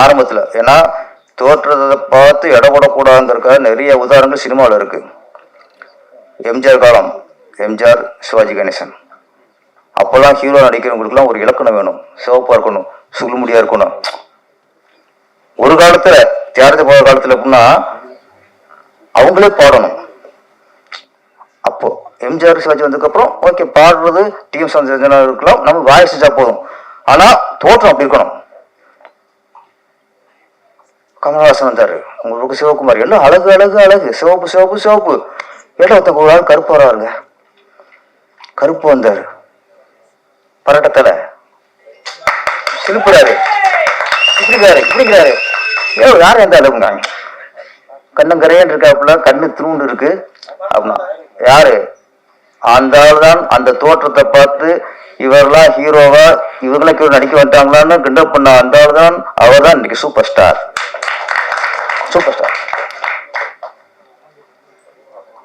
ஆரம்பத்தில். ஏன்னா தோற்றத்தை பார்த்து எடை போடக்கூடாதுங்கிறதுக்காக நிறைய உதாரணங்கள் சினிமாவில் இருக்கு. எம்ஜிஆர் காலம். எம்ஜிஆர் சிவாஜி கணேசன். அப்போல்லாம் ஹீரோ நடிக்கிறவங்களுக்குலாம் ஒரு இலக்கணம் வேணும். சிவப்பாக இருக்கணும் சுழுமுடியாக இருக்கணும். ஒரு காலத்தில் தியாகத்தை போகிற காலத்தில் எப்படின்னா அவங்களே பாடணும். அப்போ எம்ஜிஆர் சிவாஜி வந்ததுக்கப்புறம் ஓகே பாடுறது டிஎம் சந்திரஜனா இருக்கலாம் நம்ம வாய்ஸ் செஞ்சா போதும். ஆனால் தோற்றம் அப்படி இருக்கணும். கமலஹாசன் வந்தார். உங்களுக்கு சிவகுமார். எல்லாம் அழகு அழகு அழகு. சிவப்பு சிவப்பு சிவப்பு. எல்லாம் ஒருத்தங்க ஒரு ஆள் கருப்பு வராருங்க கருப்பு வந்தார். பரட்டத்தலை சிலுப்புறாரு. இப்படிங்கிறாரு இப்படிங்கிறாரு ஏ யார் எந்த அளவுங்க? கண்ணுங்கரையன் இருக்காப்புல கண்ணு திருண்டு இருக்கு. அப்படின்னா யாரு? அந்த ஆள் தான் அந்த தோற்றத்தை பார்த்து இவரெல்லாம் ஹீரோவா இவங்களுக்கு நடிக்க வந்துட்டாங்களான்னு கிண்டல் பண்ண அந்த ஆள் தான் அவர் தான் இன்னைக்கு சூப்பர் ஸ்டார் சூப்பர் ஸ்டார்.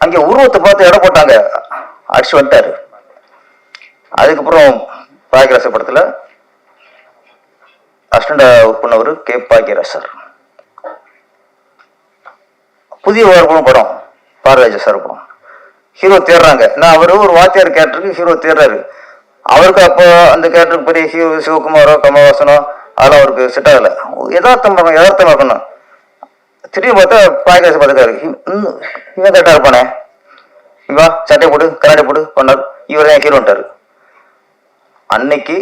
அங்க உருவத்தை பார்த்து இடம் போட்டாங்க. அடிச்சு வந்துட்டாரு. அதுக்கப்புறம் பாக்கியராச படத்துல அசிஸ்டண்டா ஒர்க் பண்ணவர் கே பாக்கியராஜ் சார் புதிய வார்ப்பும் படம். பாரராஜ சார் படம். ஹீரோ தேடுறாங்க. நான் அவரு ஒரு வாத்தியார் கேரக்டருக்கு ஹீரோ தேடுறாரு. அவருக்கு அப்போ அந்த கேரக்டருக்கு பெரிய ஹீரோ சிவகுமாரோ கமலஹாசனோ அதெல்லாம் அவருக்கு செட் ஆகல. யதார்த்தம் பார்க்கணும் யதார்த்தம் திரும்பி திடீர்னு பார்த்தா பாயகாசு பார்த்துக்காரு இவன் கரெக்டாக இருப்பானே? இவா சட்டை போடு கராட்டை போடு பண்ணார். இவர் தான் ஹீரோன்ட்டார் அன்னைக்கு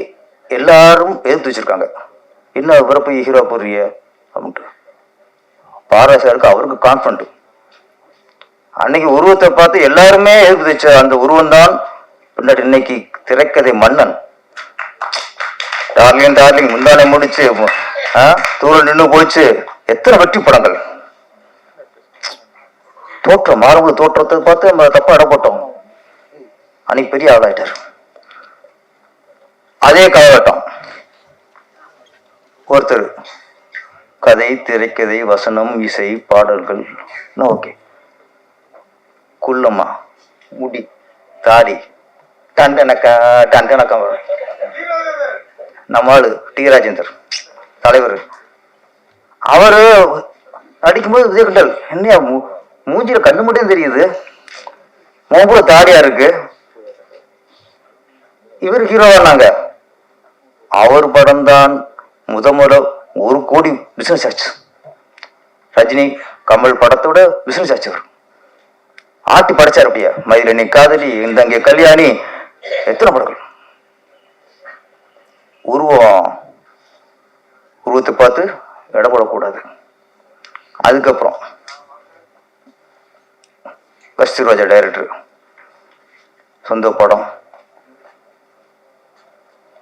எல்லாரும் எதிர்த்து வச்சிருக்காங்க. என்ன பிறப்பு ஹீரோ போடுறிய அப்படின்ட்டு. பாராசாருக்கு அவருக்கு கான்ஃபிடண்ட் அன்னைக்கு உருவத்தை பார்த்து எல்லாருமே எதிர்ப்பு வச்ச அந்த உருவம் தான் பின்னாடி இன்னைக்கு திரைக்கதை மன்னன். டார்லிங் டார்லிங் முந்தானை முடிச்சு ஆ, தூரம் நின்று போச்சு. எத்தனை வெற்றி படங்கள். தோற்றம் மாறுபடு தோற்றத்தை பார்த்து நம்ம தப்பா இட போட்டோம் அன்னைக்கு பெரிய ஆளாயிட்டார். அதே காலகட்டம். ஒருத்தர் கதை திரைக்கதை வசனம் இசை பாடல்கள் ஓகே. குள்ளம்மா முடி தாடி டண்டனக்கா டண்டனக்கா வரும் நம்ம ஆளு டி ராஜேந்தர் தலைவர். அவரு நடிக்கும்போது விஜய் கண்டல் என்னையா மூஞ்சில கண்ணு மட்டும் தெரியுது. மூக்குல தாடியா இருக்கு. இவர் ஹீரோவானாங்க அவர் படம் தான் முத முத ஒரு கோடி பிசினஸ் ஆச்சு. ரஜினி கமல் படத்தோட பிசினஸ் ஆச்சு அவர். ஆட்டி படைச்சார் அப்படியே. மயிலனி காதலி இந்த அங்கே கல்யாணி. எத்தனை படங்கள்? உருவம். உருவத்தை பார்த்து இடப்படக்கூடாது அதுக்கப்புறம் அதுக்கப்புறம் கஸ்தூர்ராஜா டைரக்டர் சொந்த படம்.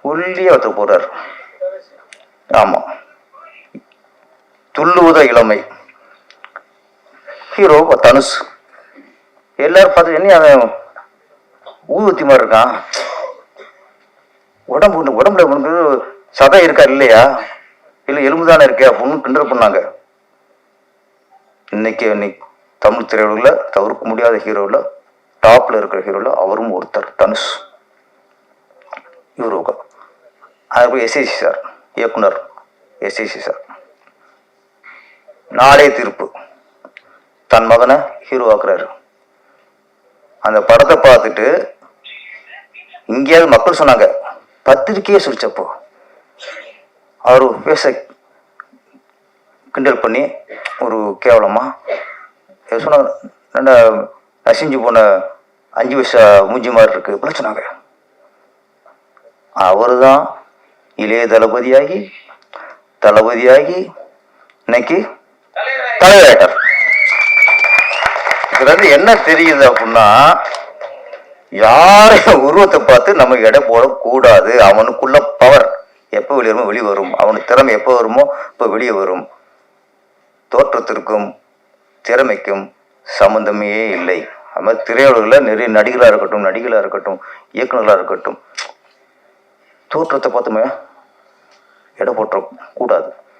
ஒல்லியாக ஒருத்தர் போறார். ஆமா. துள்ளுவதா இளமை. ஹீரோ தனுஷ். எல்லாரும் பார்த்து என்ன அவன் ஊதுவத்தி மாதிரி இருக்கான்? உடம்பு ஒண்ணு- உடம்புல உனக்கு சதை இருக்கா இல்லையா? இல்லை எலும்பு தானே இருக்கே அப்படின்னு கிண்டல் பண்ணாங்க. இன்னைக்கு இன்னைக்கு தமிழ் திரையுலகில் தவிர்க்க முடியாத ஹீரோவில் டாப்பில் இருக்கிற ஹீரோவில் அவரும் ஒருத்தர் தனுஷ். இவரு அதுக்கப்புறம் எஸ்ஐசி சார் இயக்குனர் எஸ்ஐசி சார் நாளே தீர்ப்பு. தன் மகனை ஹீரோ ஆக்குறாரு. அந்த படத்தை பார்த்துட்டு இங்கேயாவது மக்கள் சொன்னாங்க பத்திரிக்கையே சுரிச்சப்போ அவர் பேச கிண்டல் பண்ணி ஒரு கேவலமாக சொன்ன ரெண்டா நசிஞ்சு போன அஞ்சு வயசு மூஞ்சி மாதிரி இருக்கு இப்படிலாம் சொன்னாங்க. அவர் தான் இளைய தளபதியாகி தளபதியாகி இன்னைக்கு தலைவராயிட்டார். இதுல இருந்து என்ன தெரியுது அப்படின்னா யாரையும் உருவத்தை பார்த்து நம்ம எடை போடக்கூடாது. அவனுக்குள்ள பவர் எப்போ வெளியே வருமோ வெளியே வரும். அவனுக்கு திறமை எப்போ வருமோ இப்போ வெளியே வரும். தோற்றத்திற்கும் திறமைக்கும் சம்பந்தமே இல்லை. அது மாதிரி திரையுலகில் நிறைய நடிகளாக இருக்கட்டும் நடிகளாக இருக்கட்டும் இயக்குநர்களாக இருக்கட்டும் தோற்றத்தை பார்த்துமே எடை போட்ட கூடாது.